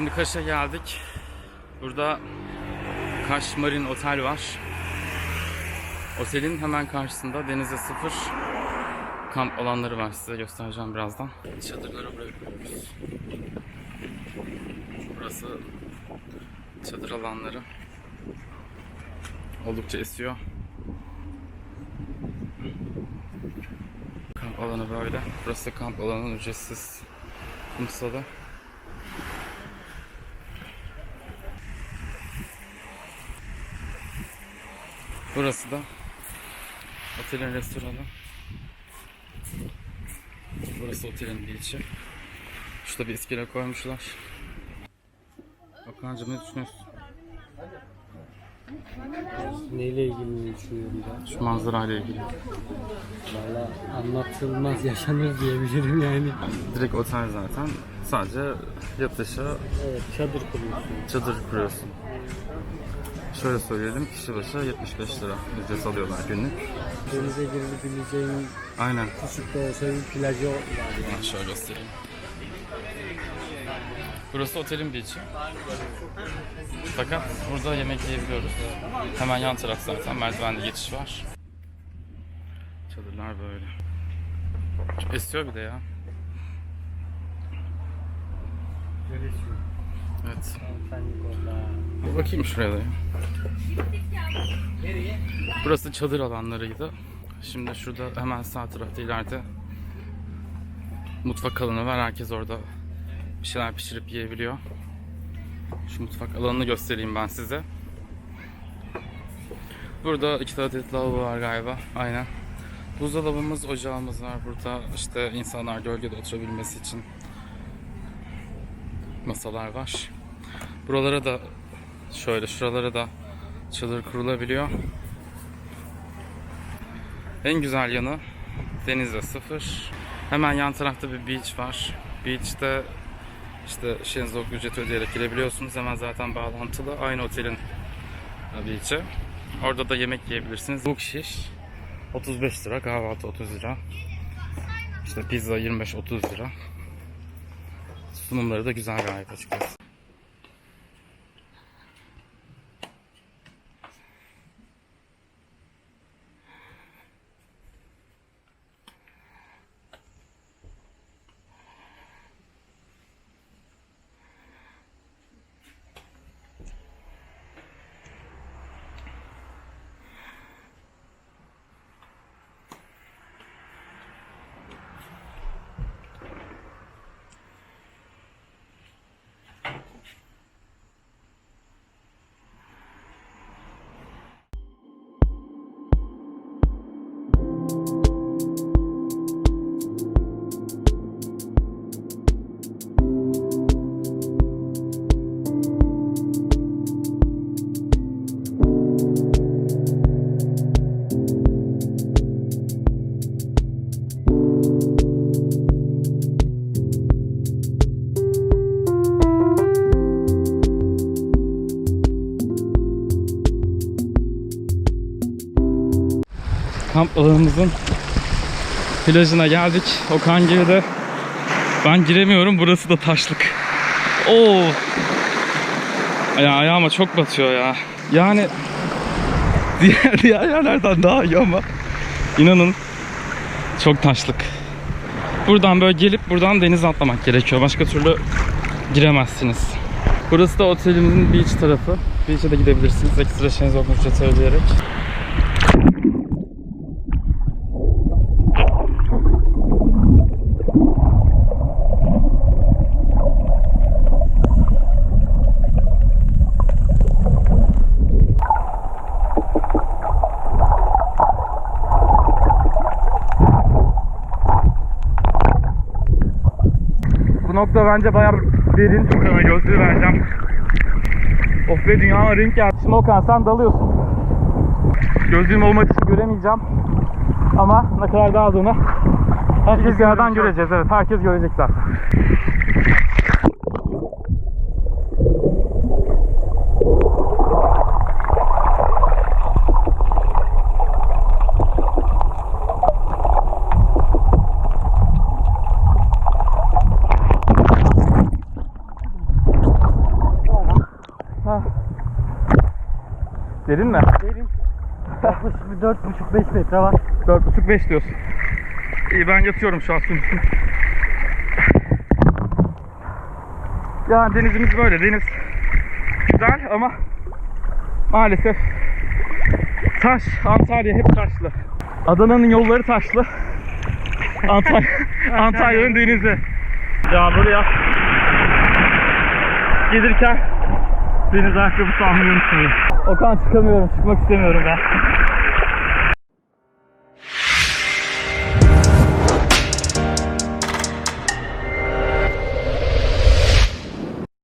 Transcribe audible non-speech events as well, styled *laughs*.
Şimdi Kaş'a geldik. Burada Kaş Marin Otel var. Otelin hemen karşısında denize sıfır kamp alanları var. Size göstereceğim birazdan. Çadırları bırakıyoruz. Burası çadır alanları. Oldukça esiyor. Kamp alanı böyle. Burası kamp alanının ücretsiz kumsalı. Burası da otelin restoranı. Burası otelin beach'i. Şurada bir iskele koymuşlar. Okan'cım ne düşünüyorsun? Neyle ilgili düşünüyorum ben? Şu manzarayla ilgili. Valla anlatılmaz yaşanır diyebilirim yani. Direkt otel zaten. Sadece aşağı Evet çadır kuruyorsun. çadır kuruyorsun. Şöyle söyleyelim, kişi başı 75 lira ücret alıyorlar günlük. Denize girebileceğin Aynen. küçük de olsa bir plajı var yani. Şöyle göstereyim. Burası otelin beach'i. Fakat burada yemek yiyebiliyoruz. Hemen yan taraf zaten merdivenle geçiş var. Çadırlar böyle. Çok esiyor bir de ya. Evet. Bir bakayım şuraya da. Burası çadır alanlarıydı. Şimdi şurada hemen sağ tarafta ileride mutfak alanı var. Herkes orada bir şeyler pişirip yiyebiliyor. Şu mutfak alanını göstereyim ben size. Burada iki adet lavabo var galiba. Aynen. Buzdolabımız, ocağımız var burada. İşte insanlar gölgede oturabilmesi için masalar var. Buralara da şöyle şuralara da çadır kurulabiliyor. En güzel yanı denizde sıfır. Hemen yan tarafta bir beach var. Beach'te işte şezlong ücreti ödeyerek girebiliyorsunuz. Hemen zaten bağlantılı. Aynı otelin beach'i. Orada da yemek yiyebilirsiniz. Bu şiş 35 lira, kahvaltı 30 lira. İşte pizza 25-30 lira. Sunumları da güzel gayet açıkçası. Kamp alanımızın plajına geldik. Okan girdi. Ben giremiyorum. Burası da taşlık. Oo. Ya ayağıma çok batıyor ya. Yani diğer *laughs* diğer yerlerden daha iyi ama inanın çok taşlık. Buradan böyle gelip buradan denize atlamak gerekiyor. Başka türlü giremezsiniz. Burası da otelimizin beach tarafı. Beach'e de gidebilirsiniz. Ekstra şezlong ücreti ödeyerek. Nokta bence bayağı derin. Okan'a gözlüğü vereceğim. Of be dünyama renk geldi. Şimdi Okan sen dalıyorsun. Gözlüğüm olmadığı için göremeyeceğim. Ama ne kadar daldığını herkes yerden göreceğiz. Evet herkes görecek zaten. Derin mi? Derin. Yaklaşık bir 4,5-5 metre var. 4,5-5 diyorsun. İyi ben yatıyorum şu an üstünde. Ya denizimiz böyle. Deniz güzel ama maalesef taş. Antalya hep taşlı. Adana'nın yolları taşlı. *laughs* Antalya, Antalya'nın denizi. Ya buraya gelirken deniz ayakkabısı almayı unutmayın. Okan çıkamıyorum. Çıkmak istemiyorum ben.